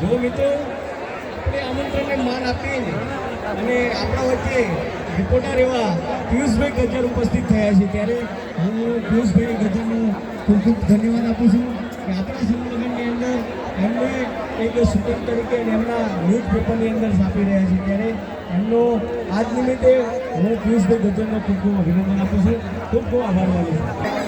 જો મિત્રો, આપણે આમંત્રણને માન આપીને અને આપણા વચ્ચે રિપોર્ટર એવા પિયુષભાઈ ગજર ઉપસ્થિત થયા છે. ત્યારે હું પિયુષભાઈ ગજરનો ખૂબ ખૂબ ધન્યવાદ આપું છું કે આપણા સંમેલનની અંદર એમને એક સુપર તરીકે એમના ન્યૂઝ પેપરની અંદર છાપી રહ્યા છે. ત્યારે એમનો આજ નિમિત્તે હું પિયુષભાઈ ગજરનો ખૂબ ખૂબ અભિનંદન આપું છું. ખૂબ ખૂબ આભાર માનું છું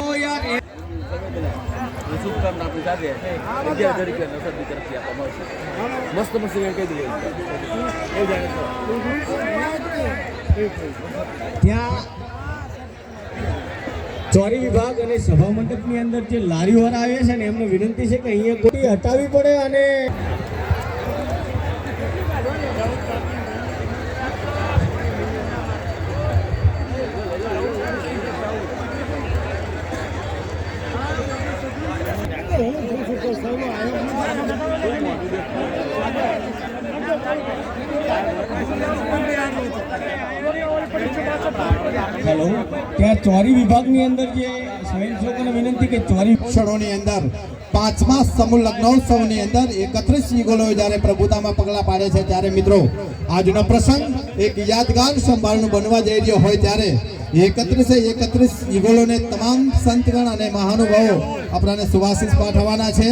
ઓ યાર એ શુભકામના આપણી સાથે મસ્ત મસ્ત ત્યાં ચોરી વિભાગ અને સભા મંડપની અંદર જે લારીવાળા આવે છે ને, એમને વિનંતી છે કે અહીંયા કોઈ હટાવી પડે અને હેલો. ત્યાં ચોરી વિભાગની અંદર જે સ્વયંસેવકોને વિનંતી કે ચોરી ક્ષણોની અંદર, પાંચમા સમૂહ લગ્નોત્સવની અંદર એકત્રીસ યુગલો જ્યારે પ્રભુતામાં પગલા પાડે છે, ત્યારે મિત્રો, આજનો પ્રસંગ એક યાદગાર સંભાળનું બનવા જઈ રહ્યો હોય ત્યારે એકત્રીસે એકત્રીસ યુગલોને તમામ સંતગણ અને મહાનુભાવો આપણાને સુવાસીસ પાઠવવાના છે.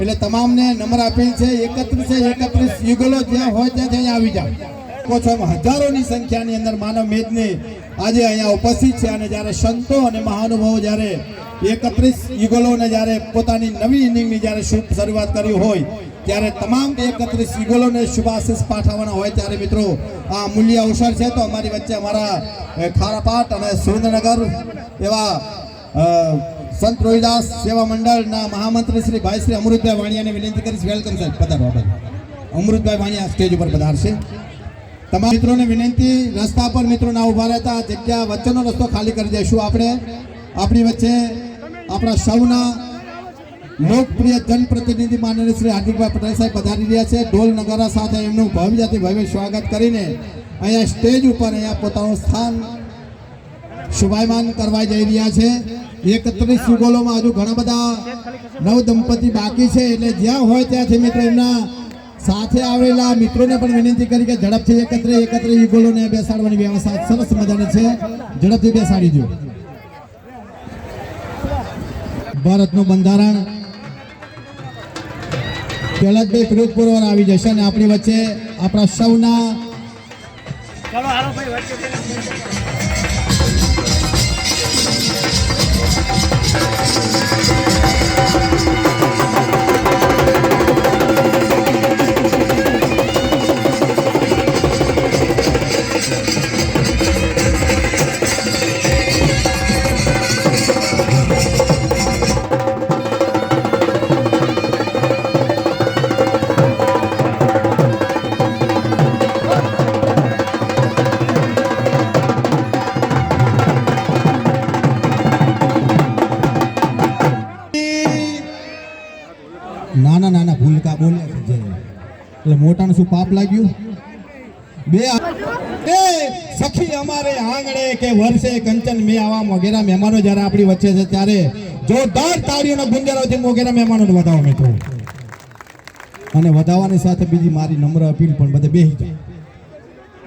એટલે તમામને નમ્ર આપેલ છે, એકત્રીસે એકત્રીસ યુગલો જ્યાં હોય ત્યાં અહીંયા આવી કહો છો હજારોની સંખ્યાની અંદર માનવ મેદની આજે અહીંયા ઉપસ્થિત છે અને જ્યારે સંતો અને મહાનુભાવો જ્યારે એકત્રીસ યુગલોને જ્યારે પોતાની નવી ઇનિંગની જ્યારે શુભ શરૂઆત કરી હોય, ત્યારે તમામ એકત્રીસ યુગલોને શુભાશીષ પાઠવવાના હોય ત્યારે મિત્રો આ મૂલ્ય અવસર છે. તો અમારી વચ્ચે અમારા ખારાપાટ અને સુરેન્દ્રનગર એવા સંત રોહિદાસ સેવા મંડળના મહામંત્રી શ્રી ભાઈ શ્રી અમૃતભાઈ વાણિયાને વિનંતી કરીશ. વેલકમ સાહેબ પધારો અમૃતભાઈ વાણિયા સ્ટેજ ઉપર પધારશે. તમામ મિત્રોને વિનંતી, રસ્તા પર મિત્રો ના ઊભા રહેતા, જગ્યા વચ્ચેનો રસ્તો ખાલી કરી દઈશું આપણે. આપણી વચ્ચે આપણા સૌના લોકપ્રિય જનપ્રતિનિધિ માનનીય શ્રી હાર્દિકભાઈ પટેલ સાહેબ પધારી રહ્યા છે. ઢોલ નગારા સાથે એમનું ભવ્યથી ભવ્ય સ્વાગત કરીને અહીંયા સ્ટેજ ઉપર અહીંયા પોતાનું સ્થાન શુભાયમાન કરવા જઈ રહ્યા છે. એકત્રીસ સુગોલોમાં હજુ ઘણા બધા નવ દંપતી બાકી છે. એટલે જ્યાં હોય ત્યાંથી મિત્રો એમના સાથે આવેલા મિત્રોને પણ વિનંતી કરી કે ઝડપથી એકત્ર એકત્ર યુગલોને બેસાડવાની વ્યવસ્થા સરસ મજાની છે. ઝડપથી બેસાડી દો ભારતનું બંધારણ કૈલાસભાઈ ફિરોજપુર આવી જશે અને આપણી વચ્ચે આપણા સૌના નાના નાના ભૂલકા બોલ્યા છે જે. એટલે મોટાનું શું પાપ લાગ્યું? બે એ સખી અમારે આંગણે કે વર્ષે કંચન મે આવા વગેરે મહેમાનો જ્યારે આપણી વચ્ચે છે ત્યારે જોરદાર તાળીઓના ગુંજારાઓથી વગેરે મહેમાનોને વધાવો મિત્રો. અને વધાવવાની સાથે બીજી મારી નમ્ર અપીલ પણ બધે બેસી જાઓ.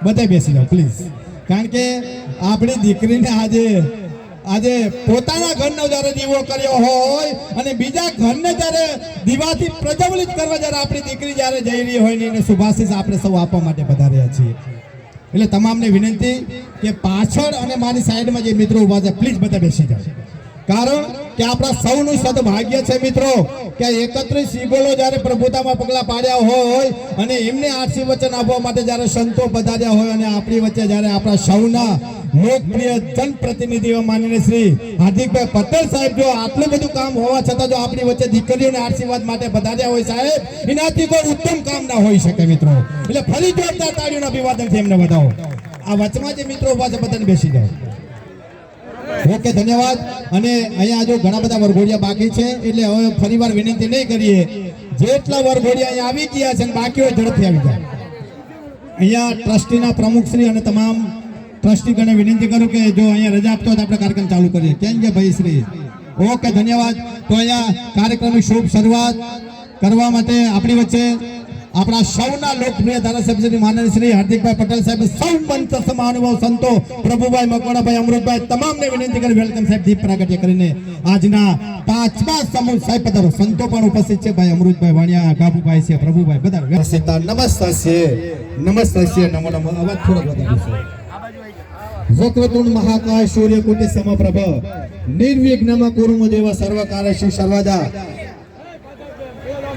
બધે બેસી જાઓ પ્લીઝ કારણ કે આપણી દીકરીને આજે આજે પોતાના ઘરનો જ્યારે દીવો કર્યો હોય અને બીજા ઘરને જ્યારે દીવાથી પ્રજ્વલિત કરવા જ્યારે આપણી દીકરી જ્યારે જઈ રહી હોય ને એને શુભાશીષ આપણે સૌ આપવા માટે પધાર્યા છીએ. એટલે તમામને વિનંતી કે પાછળ અને મારી સાઈડમાં જે મિત્રો ઊભા છે પ્લીઝ બધા બેસી જાઓ. કારણ કે આપણા સૌનું સદભાગ્ય છે મિત્રો કે એકત્રીસ ઈગોલો જ્યારે પ્રભુતામાં પગલા પાડ્યા હોય અને એમને આશીર્વચન આપવા માટે જ્યારે સંતો પધાર્યા હોય અને આપણી વચ્ચે જ્યારે આપણા સૌના લોકપ્રિય જનપ્રતિનિધિઓ માનીને શ્રી હાર્દિકભાઈ પટેલ સાહેબ જો આટલું બધું કામ હોવા છતાં જો આપણી વચ્ચે દીકરીઓને આશીર્વાદ માટે પધાર્યા હોય સાહેબ, એનાથી કોઈ ઉત્તમ કામ ના હોઈ શકે મિત્રો. એટલે ફરી જોરદાર તાળીઓના અભિવાદનથી એમને વધાવો. આ વચમાં જે મિત્રો ઊભા છે બધાને બેસી જાઓ. ઓકે ધન્યવાદ. અને અહીંયા જો ઘણા બધા વરઘોડિયા બાકી છે, એટલે હવે ફરીવાર વિનંતી નહીં કરીએ. જેટલા વરઘોડિયા અહીંયા આવી ગયા છે બાકી હોય ઝડપથી આવી જાય. અહીંયા ટ્રસ્ટીના પ્રમુખશ્રી અને તમામ ટ્રસ્ટીગણે વિનંતી કરું કે જો અહીંયા રજા આપતો હોય તો આપણે કાર્યક્રમ ચાલુ કરીએ. કેમ કે ભાઈ શ્રી? ઓકે, ધન્યવાદ. તો અહીંયા કાર્યક્રમની શુભ શરૂઆત કરવા માટે આપણી વચ્ચે આપણા સૌના લોકપ્રિય ધારાસભ્યની માનની શ્રી હાર્દિકભાઈ પટેલ સાહેબ, સૌ મંચ મહાનુભાવ સંતો પ્રભુભાઈ મકવાણાભાઈ, અમૃતભાઈ, તમામને વિનંતી કરી, વેલકમ સાહેબ, દીપ પ્રાગટ્ય કરીને આજના પાંચમા સમૂહ સાહેબ પધારો. સંતો પણ ઉપસ્થિત છે, ભાઈ અમૃતભાઈ વાણિયા ગાબુભાઈ છે, પ્રભુભાઈ બધા સીતા નમસ્તે નમસ્તે નમો નમો. અવાજ થોડો વધારે વક્રતુંડ મહાકાય સૂર્યકુટી સમપ્રભ, નિર્વિઘ્નમાં કુરુમ દેવ સર્વ શ્રી સર્વદા.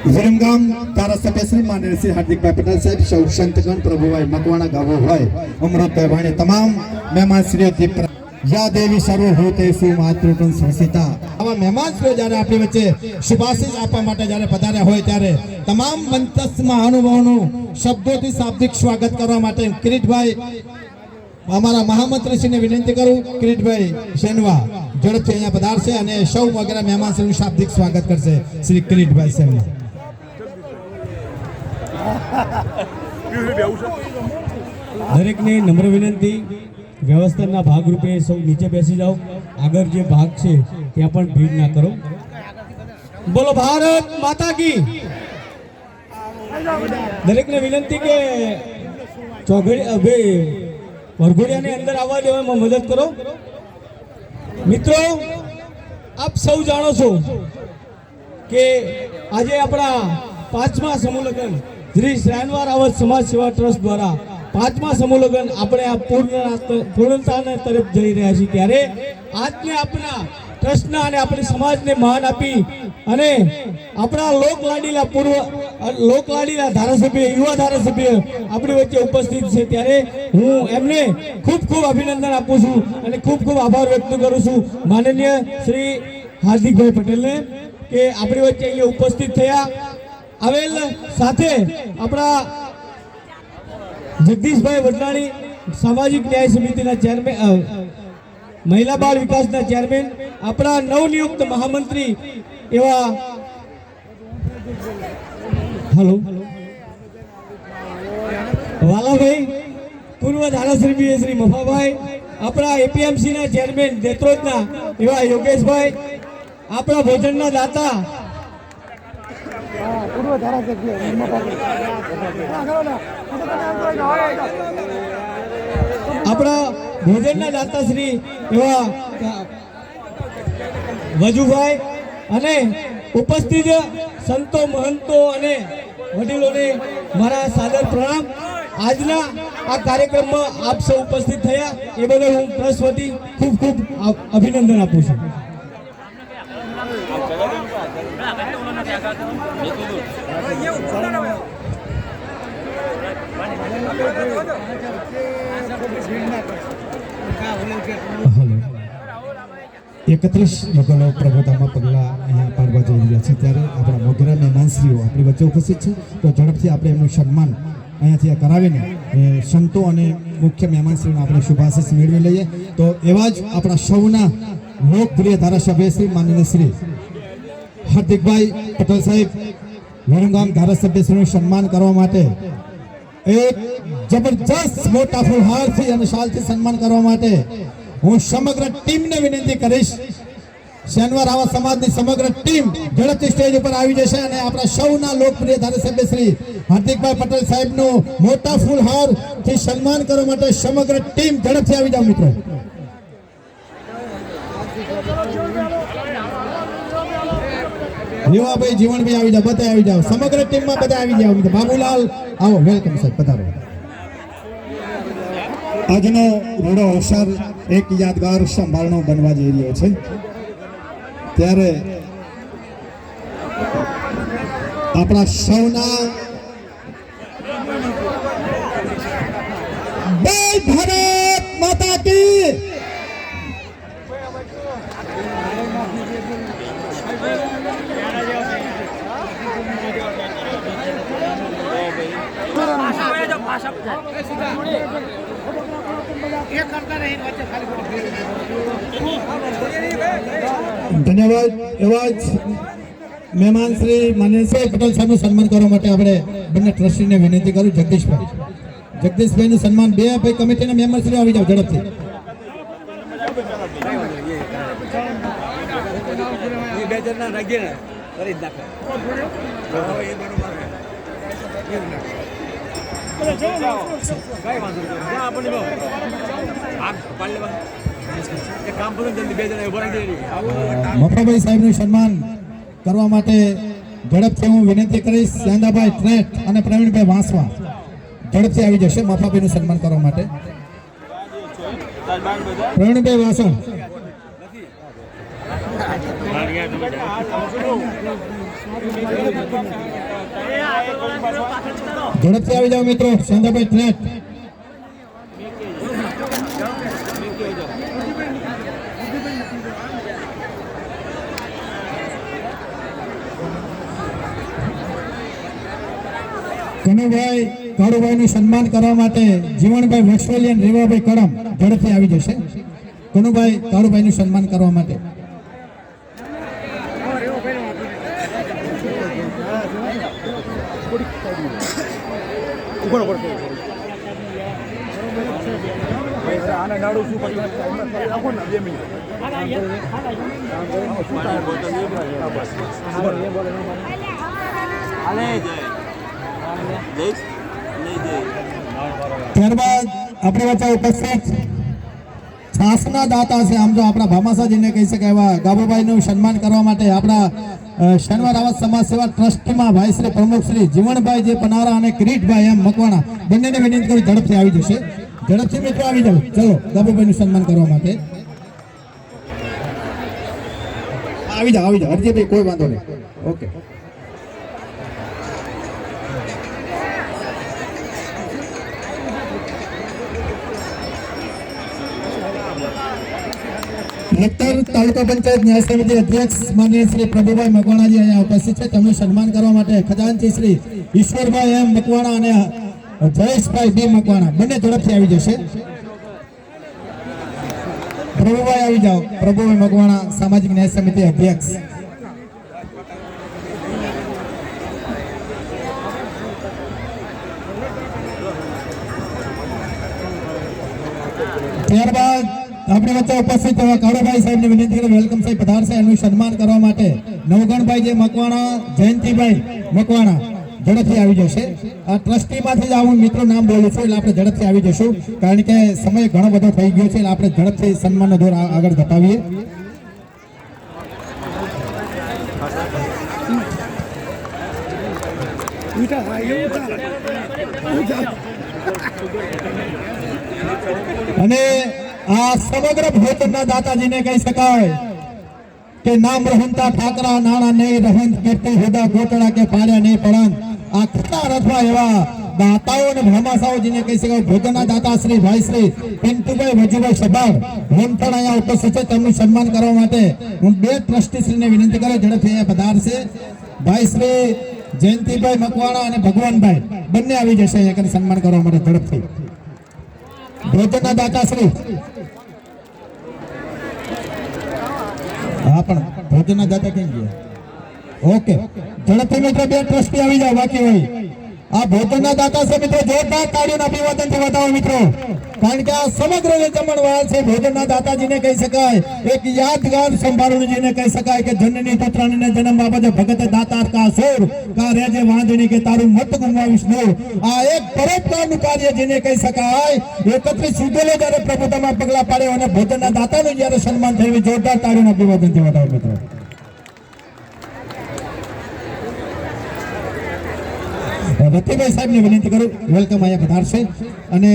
વિરમગામ ધારાસભ્ય શ્રી માનનીય શ્રી હાર્દિકભાઈ પટેલ સાહેબ, સૌ સંતગણ, પ્રભુભાઈ મકવાણા ગાવો હોય અમૃતભાઈ વાણી તમામ મહેમાન શ્રી દીપ યા દેવી સર્વભૂતેષુ માતૃકં સંસિતા આવા મહેમાન શ્રીઓ જ્યારે આપણી વચ્ચે શુભાશીષ આપવા માટે જ્યારે પધાર્યા હોય ત્યારે તમામ મંતસ અનુભવોનું શબ્દોથી શાબ્દિક સ્વાગત કરવા માટે કિરીટભાઈ, અમારા મહામંત્રીશ્રીને વિનંતી કરું, કિરીટભાઈ શેનવા ઝડપથી અહીંયા પધારશે અને સૌ વગેરે મહેમાન શ્રીનું શાબ્દિક સ્વાગત કરશે શ્રી કિરીટભાઈ શેનવા. દરેકને નમ્ર વિનંતી. વ્યવસ્થાના ભાગરૂપે સૌ નીચે બેસી જાઓ. આગળ જે ભાગ છે, ત્યાં પણ ભીડ ના કરો. બોલો ભારત માતા કી. દરેકને વિનંતી કે ચોઘડી વરઘોડિયાને અંદર આવવા દેવામાં મદદ કરો. મિત્રો, આપ સૌ જાણો છો કે આજે આપણા પાંચમા સમૂહ લગ્ન શ્રી શ્રાયનવાર આવત સમાજ સેવા ટ્રસ્ટ દ્વારા પાંચમા સમૂહ લગ્ન આપણે આ પૂર્ણ પૂર્ણતાને તરફ જઈ રહ્યા છીએ ત્યારે આજને આપણા ટ્રસ્ટના અને આપણી સમાજને માન આપી અને આપણા લોકલાડીલા પૂર્વ લોકલાડીલા ધારાસભ્ય, યુવા ધારાસભ્ય આપણી વચ્ચે ઉપસ્થિત છે ત્યારે હું એમને ખૂબ ખૂબ અભિનંદન આપું છું અને ખૂબ ખૂબ આભાર વ્યક્ત કરું છું. માનનીય શ્રી હાર્દિકભાઈ પટેલને કે આપણી વચ્ચે અહીંયા ઉપસ્થિત થયા. આવેલ સાથે આપણા જગદીશભાઈ વડલાણી સામાજિક ન્યાય સમિતિના ચેરમેન મહિલા બાળ વિકાસના ચેરમેન, આપણા નવનિયુક્ત મહામંત્રી એવા હલો. વાલાભાઈ પૂર્વ ધારાસભ્ય શ્રી મફાભાઈ, આપણા એપીએમસી ના ચેરમેન દેત્રોજના એવા યોગેશભાઈ, આપણા ભોજનના દાતા પૂર્વ ધારાસભ્ય આપણા ભોજનના દાતા શ્રી એવા વજુભાઈ અને ઉપસ્થિત સંતો મહંતો અને વડીલોને મારા સાદર પ્રણામ. આજના આ કાર્યક્રમમાં આપ સૌ ઉપસ્થિત થયા. એ બદલ હું ટ્રસ્ટ વતી ખૂબ ખૂબ અભિનંદન આપું છું. એકત્રીસ લોકોનો પ્રભુતામાં પગલાં અહીંયા પાડવા જઈ રહ્યા છે. ત્યારે આપણા મોગરા મહેમાનશ્રીઓ આપણી વચ્ચે ઉપસ્થિત છે. તો ઝડપથી આપણે એમનું સન્માન અહીંયાથી કરાવીને સંતો અને મુખ્ય મહેમાનશ્રીનો આપણે શુભાશીષ મેળવી લઈએ. તો એવા જ આપણા સૌના લોકપ્રિય ધારાસભ્ય શ્રી માનનીય શ્રી હાર્દિકભાઈ પટેલ સાહેબ વિરમગામ ધારાસભ્યશ્રીનું સન્માન કરવા માટે એક જબરજસ્ત મોટા ફુલહારથી અને શાલથી સન્માન કરવા માટે હું સમગ્ર ટીમને વિનંતી કરીશ. શનિવાર આવા સમાજની સમગ્ર ટીમ ઝડપથી સ્ટેજ ઉપર આવી જશે અને આપણા સૌના લોકપ્રિય ધારાસભ્ય શ્રી હાર્દિકભાઈ પટેલ સાહેબનું મોટા ફૂલહારથી સન્માન કરવા માટે સમગ્ર ટીમ ઝડપથી આવી જાવ મિત્રો. રીવાભાઈ જીવનભાઈ આવી જાવ બધા આવી જાવ સમગ્ર ટીમમાં બધા આવી જાવ બાબુલાલ આવો વેલકમ સાહેબ પધારો. આજનો રૂડો અવસર એક યાદગાર સંભાળનો બનવા જઈ રહ્યો છે. ત્યારે આપણા સૌના બે ભારત માતા કી એ કરતા રહી વચ્ચે ખાલી ખોટી ધન્યવાદ. એવા જ મહેમાન શ્રી માનસભાઈ પટેલ સાહેબનું સન્માન કરવા માટે આપણે બંને ટ્રસ્ટીને વિનંતી કરું જગદીશભાઈ. જગદીશભાઈનું સન્માન બે ભાઈ કમિટીના મેમ્બર શ્રી આવી જાવ ઝડપથી. બે મફાભાઈ સાહેબનું સન્માન કરવા માટે ઝડપથી હું વિનંતી કરીશ ચાંદાભાઈ ટ્રેટ અને પ્રવીણભાઈ વાંસવા. ઝડપથી આવી જશે મફાભાઈનું સન્માન કરવા માટે. પ્રવીણભાઈ વાસણ ઝડપથી આવી જાઓ મિત્રો. ચાંદાભાઈ ટ્રેટ કનુભાઈ કાળુભાઈનું સન્માન કરવા માટે જીવણભાઈ વસવલિયન રેવાભાઈ કડમ ઝડપથી આવી જશે. કનુભાઈ કાળુભાઈનું સન્માન કરવા માટે. આને નાડું શું પછી? રાખો ને બે મિનિટ. ત્યારબાદ આપણી વચ્ચે ઉપસ્થિત છાસના દાતા છે. આમ તો આપણા ભામાસાજીને કહી શકાય એવા ગાબુભાઈનું સન્માન કરવા માટે આપણા શનિવાર આવાસ સમાજ સેવા ટ્રસ્ટમાં ભાઈ શ્રી પ્રમુખ શ્રી જીવણભાઈ જે પનારા અને કિરીટભાઈ એમ મકવાણા, બંનેને વિનંતી કરી ઝડપથી આવી જશે. ઝડપથી મિત્રો આવી જાવ ચલો ગાબુભાઈનું સન્માન કરવા માટે. આવી જાઓ આવી જાઓ. હરજીભાઈ કોઈ વાંધો નહીં. ઓકે. લખતર તાલુકા પંચાયત ન્યાય સમિતિ અધ્યક્ષ માનીય શ્રી પ્રભુભાઈ મકવાણાજી અહીંયા ઉપસ્થિત છે. તેમનું સન્માન કરવા માટે ખજાનચી શ્રી ઈશ્વરભાઈ એમ મકવાણા અને જયેશભાઈ બી મકવાણા. બંને ઝડપથી આવી જશે. પ્રભુભાઈ આવી જાઓ. પ્રભુભાઈ મકવાણા સામાજિક ન્યાય સમિતિ અધ્યક્ષ. ત્યારબાદ આપણી વચ્ચે ઉપસ્થિત એવા કાળુભાઈ સાહેબને વિનંતી કરી વેલકમ સાહેબ. પધારશે. એનું સન્માન કરવા માટે નવગણભાઈ જે મકવાણા, જયંતિભાઈ મકવાણા ઝડપથી આવી જશે. આ ટ્રસ્ટીમાંથી જ આવું મિત્રો નામ બોલું છું, એટલે આપણે ઝડપથી આવી જશું. કારણ કે સમય ઘણો બધો થઈ ગયો છે, એટલે આપણે ઝડપથી સન્માનનો દોર આગળ થાય અને આ સમગ્ર ભોજનના દાતાજીને કહી શકાય કે નામ રહંતા ઠાકરા નાણા નહીં રહંત કીર્તિ હુદા ગોતડા કે પાડ્યા નહીં પડંત આ ખરા રથવા એવા દાતાઓ અને જેને કહી શકાય. ભોજનના દાતા શ્રી ભાઈ શ્રી પિન્ટુભાઈ વજુભાઈ સભાર હોમથણ અહીંયા ઉપસ્થિત છે. તેમનું સન્માન કરવા માટે હું બે ટ્રસ્ટી શ્રીને વિનંતી કરું. ઝડપથી અહીંયા પધારશે. ભાઈ શ્રી જયંતિભાઈ મકવાણા અને ભગવાનભાઈ. બંને આવી જશે અહીંયા સન્માન કરવા માટે ઝડપથી. ભોજનના દાતાશ્રી હા, પણ ભોજનના દાતા કેમ ગયા? ઓકે. ઝડપથી મિત્રો બે ટ્રસ્ટી આવી જાવ બાકી હોય. આ ભોજનના દાતા છે મિત્રો, જોરદાર તાળીઓના અભિવાદનથી વધાવો મિત્રો. કારણ કે આ સમગ્ર જમણવાર છે, ભોજનના દાતાજીને કહી શકાય, એક યાદગાર સંભાળવું જેને કહી શકાય કે જનની પુત્રને જન્મ બાબતે ભગત દાતાર કા સુર કા રેજે વાંધણી કે તારું મત ગુમાવીશ નો આ એક પરોપકારનું કાર્ય જેને કહી શકાય, એકત્રીસ સુધેલો જ્યારે પ્રભુતામાં પગલા પાડ્યો અને ભોજનના દાતાનું જ્યારે સન્માન થયું, જોરદાર તાળીઓના અભિવાદનથી વધાવો મિત્રો. રતિભાઈ સાહેબને વિનંતી કરું વેલકમ અહીંયા પધારશે અને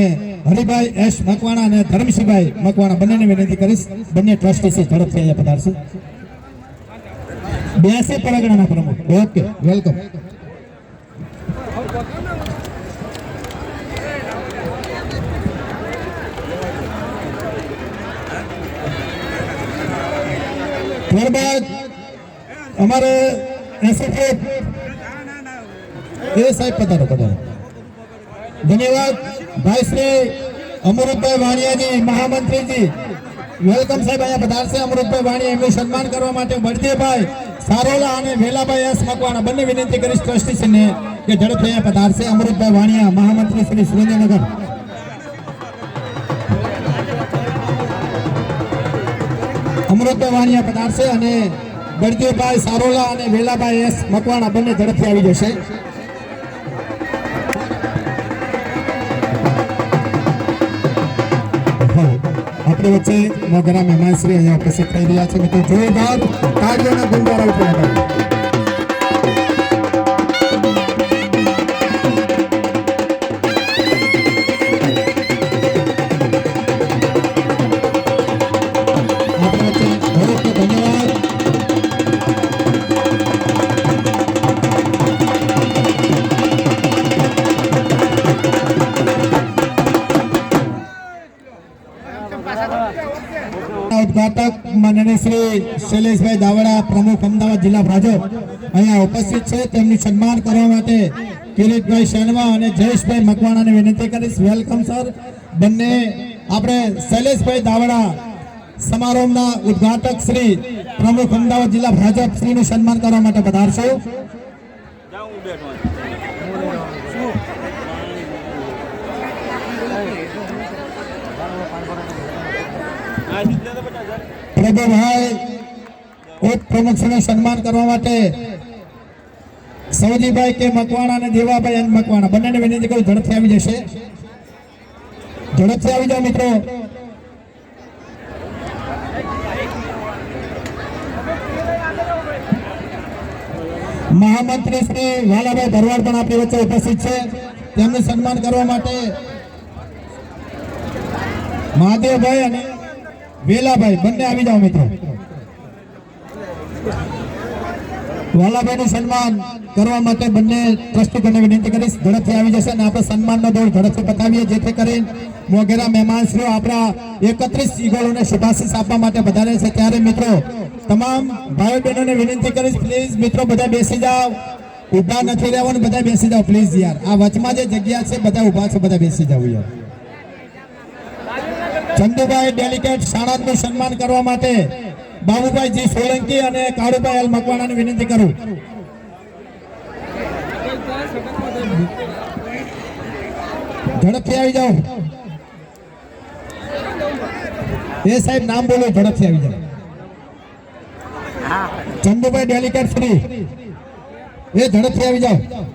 હરિભાઈ એસ મકવાણા અને ધર્મસિંહભાઈ મકવાણા બંનેને વિનંતી કરીશ. બંને ટ્રસ્ટી છે, ઝડપથી અહીંયા પધારશે બ્યાસી પરગણાના પ્રમુખ. ઓકે વેલકમ ત્યારબાદ અમારે એસોસિએટ એ સાહેબ પધારો પધારો. ધન્યવાદ. ભાઈ શ્રી અમૃતભાઈ વાણિયાજી મહામંત્રીજી. વેલકમ સાહેબ, અહીંયા પધારશે અમૃતભાઈ વાણિયા. એમનું સન્માન કરવા માટે બળદેવભાઈ સારોલા અને વેલાભાઈ એસ મકવાણા. બંને વિનંતી કરીશ ટ્રસ્ટીશ્રીને કે ઝડપથી અહીંયા પધારશે અમૃતભાઈ વાણિયા, મહામંત્રી શ્રી સુરેન્દ્રનગર. અમૃતભાઈ વાણિયા પધારશે અને બળદેવભાઈ સારોલા અને વેલાભાઈ એસ મકવાણા બંને ઝડપથી આવી જશે. આપણી વચ્ચે મહેમાન શ્રી અહીંયા ઉપસ્થિત થઈ રહ્યા છે. મિત્રો જોરદાર તાળીઓના ગુંજારા ઉપર શૈલેષભાઈ દાવડા, પ્રમુખ અમદાવાદ જિલ્લા ભાજપ અહીંયા ઉપસ્થિત છે. તેમનું સન્માન કરવા માટે કિરીટભાઈ શર્મા અને જયેશભાઈ મકવાણાને વિનંતી કરીશ. Welcome, sir. બંને આપણે શૈલેષભાઈ દાવડા સમારોહના ઉદ્ઘાટક શ્રી, પ્રમુખ અમદાવાદ જિલ્લા ભાજપ શ્રીનું સન્માન કરવા માટે પધારશો. પ્રભુભાઈ ઉપપ્રમુખશ્રીનું સન્માન કરવા માટે સૌજીભાઈ કે મકવાણા અને દેવાભાઈ એન મકવાણા, બંનેને વિનંતી કરું ઝડપથી આવી જશે. ઝડપથી આવી જાઓ મિત્રો. મહામંત્રી શ્રી વાલાભાઈ ભરવાડ પણ આપણી વચ્ચે ઉપસ્થિત છે. તેમનું સન્માન કરવા માટે મહાદેવભાઈ અને વેલાભાઈ, બંને આવી જાઓ મિત્રો. વાલાભાઈનું સન્માન કરવા માટે બંને ટ્રસ્ટીઓને વિનંતી કરીશ. ઝડપથી આવી જશે અને આપણે સન્માનનો દોર ઝડપથી પતાવીએ, જેથી કરીને વગેરે મહેમાનશ્રીઓ આપણા એકત્રીસ ઈગલોને શુભાશીષ આપવા માટે વધારે છે. ત્યારે મિત્રો, તમામ ભાઈ બહેનોને વિનંતી કરીશ પ્લીઝ મિત્રો, બધા બેસી જાઓ. ઊભા નથી રહેવાનું, બધા બેસી જાઓ. પ્લીઝ યાર, આ વચમાં જે જગ્યા છે, બધા ઊભા છે, બધા બેસી જાઓ યાર. ચંદુભાઈ ડેલિકેટ સાણંદનું સન્માન કરવા માટે બાબુભાઈ જી સોલંકી અને કાળુભાઈ એલ મકવાણાની વિનંતી કરું. ઝડપથી આવી જાઓ. એ સાહેબ નામ બોલો, ઝડપથી આવી જાઓ. ચંદુભાઈ ડેલિકેટ ફ્રી એ ઝડપથી આવી જાઓ.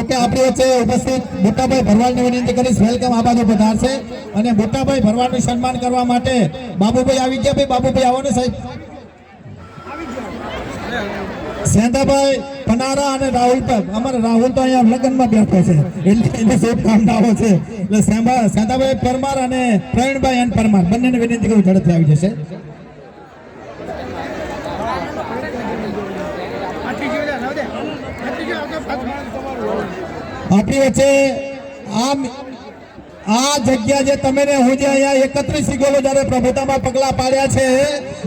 ઓકે આપણી વચ્ચે ઉપસ્થિત મોટાભાઈ ભરવાડની વિનંતી કરીશ. વેલકમ આ બાજુ પધારશે. અને મોટાભાઈ ભરવાડનું સન્માન કરવા માટે બાબુભાઈ આવી ગયા. ભાઈ, બાબુભાઈ આવો ને સાહેબ. સેંધાભાઈ, પનારા અને રાહુલ પર અમારે રાહુલ તો અહીંયા લગ્નમાં બેઠો છે. એટલે એને શુભકામનાઓ છે. એટલે સેંધાભાઈ પરમાર અને પ્રવીણભાઈ એન પરમાર. બંનેને વિનંતી કરું ઝડપથી આવી જશે. આપણી વચ્ચે આમ, આ જગ્યા જે તમે ને હું જે અહીંયા એકત્રીસ ગોલો જ્યારે પ્રભુતામાં પગલા પાડ્યા છે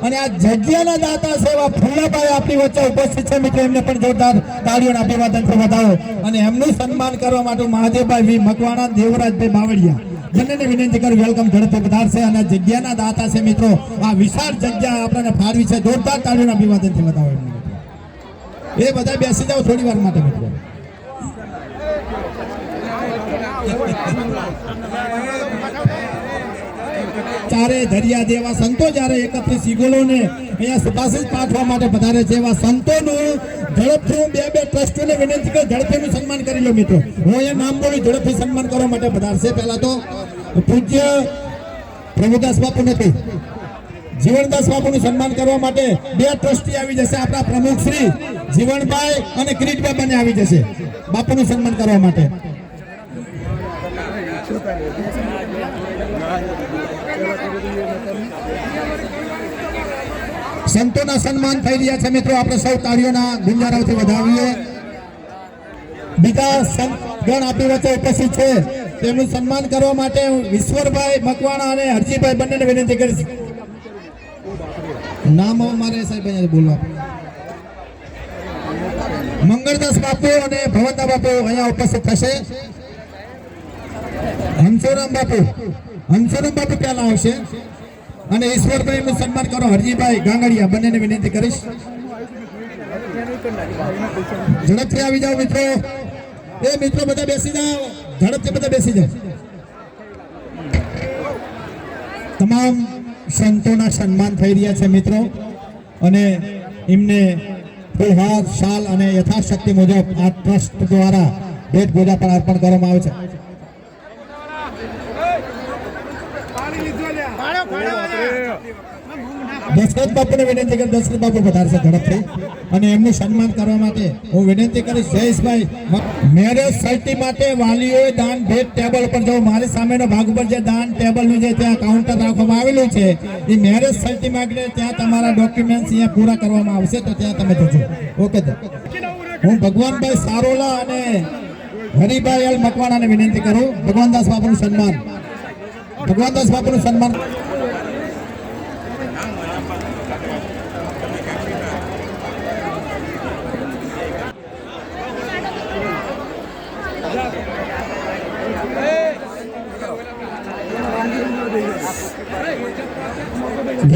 અને આ જગ્યાના દાતા છે એવા ફુલ્લાભાઈ આપણી વચ્ચે ઉપસ્થિત છે મિત્રો, એમને પણ જોરદાર તાળીઓના અભિવાદનથી વધાવો અને એમનું સન્માન કરવા માટે મહાદેવભાઈ વી. મકવાણા, દેવરાજભાઈ બાવળિયા બંનેને વિનંતી કરું, વેલકમ ઝડપે પધારશે અને જગ્યાના દાતા છે મિત્રો, આ વિશાળ જગ્યા આપણને ફાળવી છે. જોરદાર તાળીઓના અભિવાદનથી બતાવો એ બધા બેસી જાઓ થોડી વાર માટે મિત્રો. ચારે દરિયા દેવા સંતો જ્યારે એકત્રીસ સિગોલોને અહીંયા સુભાષિત પાઠવા માટે પધારે છે, એવા સંતોનું ઝડપથી હું બે બે ટ્રસ્ટીઓને વિનંતી કરું ઝડપથીનું સન્માન કરી લો મિત્રો. હું અહીંયા નામ બોલું ઝડપથી સન્માન કરવા માટે પધારશે. પહેલાં તો પૂજ્ય પ્રભુદાસ બાપુ નથી જીવનદાસ બાપુનું સન્માન કરવા માટે બે ટ્રસ્ટી આવી જશે. આપણા પ્રમુખ શ્રી જીવનભાઈ અને કિરીટભાઈ બંને આવી જશે બાપુનું સન્માન કરવા માટે. સંતોના સન્માન થઈ રહ્યા છે મિત્રો. આપણે સૌ તાળીઓના ગુંજારાઓથી વધાવીએ. બીજા ગણ આપણી વચ્ચે ઉપસ્થિત છે. તેમનું સન્માન કરવા માટે હું ઈશ્વરભાઈ મકવાણા અને હરજીભાઈ બંનેને વિનંતી કરીશ. નામ મારે સાહેબ બોલવા. મંગળદાસ બાપુ અને ભવનદા બાપુ અહીંયા ઉપસ્થિત થશે. હંસોરામ બાપુ. હંસોરામ બાપુ પહેલા આવશે? અને ઈશ્વરભાઈ નું સન્માન કરો. હરજીભાઈ ગાંગડિયા, બંનેને વિનંતી કરીશ. ઝડપથી આવી જાઓ મિત્રો. એ મિત્રો બધા બેસી જાઓ. ઝડપથી બધા બેસી જાઓ. તમામ સંતોના સન્માન થઈ રહ્યા છે મિત્રો. અને એમને ફૂલહાર, શાલ અને યથાશક્તિ મુજબ આ ટ્રસ્ટ દ્વારા ભેટ પૂજા પણ અર્પણ કરવામાં આવે છે. દશરથ બાપુને વિનંતી કરી દશરથ બાપુ પધારશે ઝડપથી. અને એમનું સન્માન કરવા માટે હું વિનંતી કરીશ, જયેશભાઈ મેરેજ સર્ટી માટે વાલીઓએ દાન ભેટ ટેબલ પર જો મારી સામેનો ભાગ ઉપર જે દાન ટેબલનું જે ત્યાં કાઉન્ટર રાખવામાં આવેલું છે, એ મેરેજ સર્ટી માટે ત્યાં તમારા ડોક્યુમેન્ટ્સ અહીંયા પૂરા કરવામાં આવશે તો ત્યાં તમે જજો. ઓકે હું ભગવાનભાઈ સારોલા અને હરિભાઈ એલ મકવાણાને વિનંતી કરું. ભગવાનદાસ બાપુનું સન્માન. ભગવાનદાસ બાપુનું સન્માન.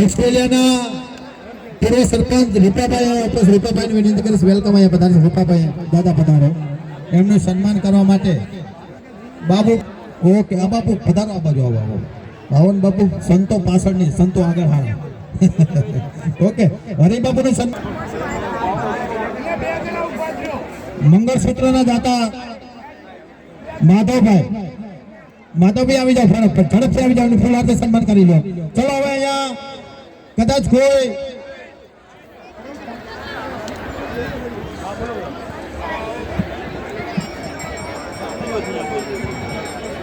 ઓસ્ટ્રેલિયાના પૂર્વ સરપંચ રૂપાભાઈ ઓફિસ રૂપાભાઈને વિનંતી કરીશ વેલકમ અહીંયા પધારશે રૂપાભાઈ, દાદા પધારો. એમનું સન્માન કરવા માટે બાબુ ઓકે આ બાપુ, પધારો આ બાજુ, આવો ભાવન બાપુ, સંતો પાછળની, સંતો આગળ હા ઓકે હરિબાપુનું સન્માન. મંગળસૂત્રના દાતા માધવભાઈ. માધવભાઈ આવી જાઓ ઝડપથી આવી જાઓ ફૂલ હાથે સન્માન કરી લો. ચલો હવે અહીંયા કદાચ કોઈ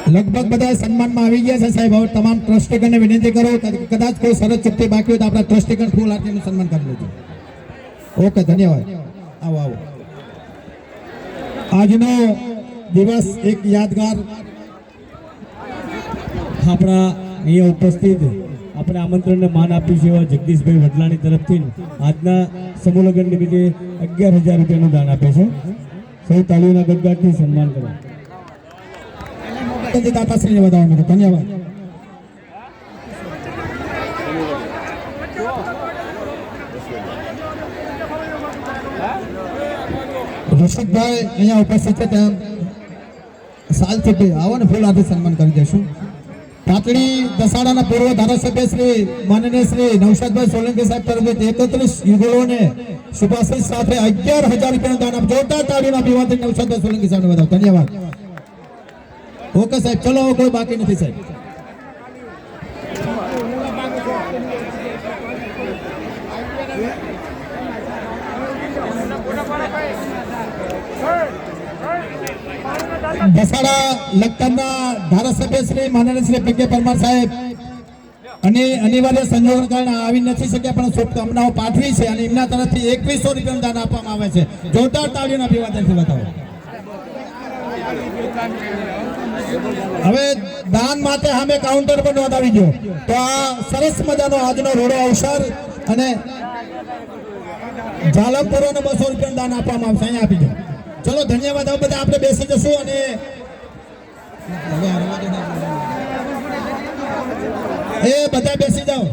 લગભગ બધા સન્માનમાં આવી ગયા છે સાહેબ. હવે તમામ ટ્રસ્ટીગણને વિનંતી કરો કે કદાચ કોઈ સરસ ચૂકતી બાકી હોય તો આપણા ટ્રસ્ટીગણ ફૂલ હાથીનું સન્માન કરી લેજો. ઓકે, ધન્યવાદ. આવો આવો. આજનો દિવસ એક યાદગાર આપણા અહીંયા ઉપસ્થિત આપણે આમંત્રણને માન આપ્યું છે એવા જગદીશભાઈ વડલાણી તરફથી આજના સમૂહ લગ્ન નિમિત્તે અગિયાર હજાર રૂપિયાનું દાન આપે છે. સૌ તાલીઓના ગદગાટથી સન્માન કરો દાતાશ્રીને વધારવા માટે ધન્યવાદ. રસિકભાઈ અહીંયા ઉપસ્થિત છે. ત્યાં સાલ ચૂંટી આવો ને ફૂલ આપી સન્માન કરી દઈશું પાટડી દસાડાના પૂર્વ ધારાસભ્ય શ્રી, માનનીય શ્રી નવશાદભાઈ સોલંકી સાહેબ તરફથી એકત્રીસ યુગલોને સુભાષિત સાથે અગિયાર હજાર રૂપિયાનું દાન આપ જોતા તાળીના અભિવાદન નવશાદભાઈ સોલંકી સાહેબને વધાવો. ધન્યવાદ. ઓકે સાહેબ, ચલો કોઈ બાકી નથી સાહેબ. દસાડા લખતરના ધારાસભ્ય શ્રી માનનીય શ્રી પી કે પરમાર સાહેબ. અને અનિવાર્ય સંજોગોને કારણે આવી નથી શક્યા, પણ શુભકામનાઓ પાઠવી છે અને એમના તરફથી એકવીસો રૂપિયાનું દાન આપવામાં આવે છે. જોરદાર તાળીઓના અભિવાદનથી બતાવો. હવે દાન માટે અમે કાઉન્ટર પર નોંધાવી ગયો. તો આ સરસ મજાનો આજનો રોડો અવસર અને જાલમપુરોને બસો રૂપિયાનું દાન આપવામાં આવશે. અહીંયા આપી દો. ચલો, ધન્યવાદ. આવો બધા આપણે બેસી જશું અને એ, બધા બેસી જાઓ.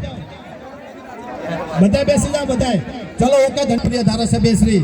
બધા બેસી જાઓ બધા ચલો, ઓકે ધનપ્રિય ધારાસભ્ય શ્રી.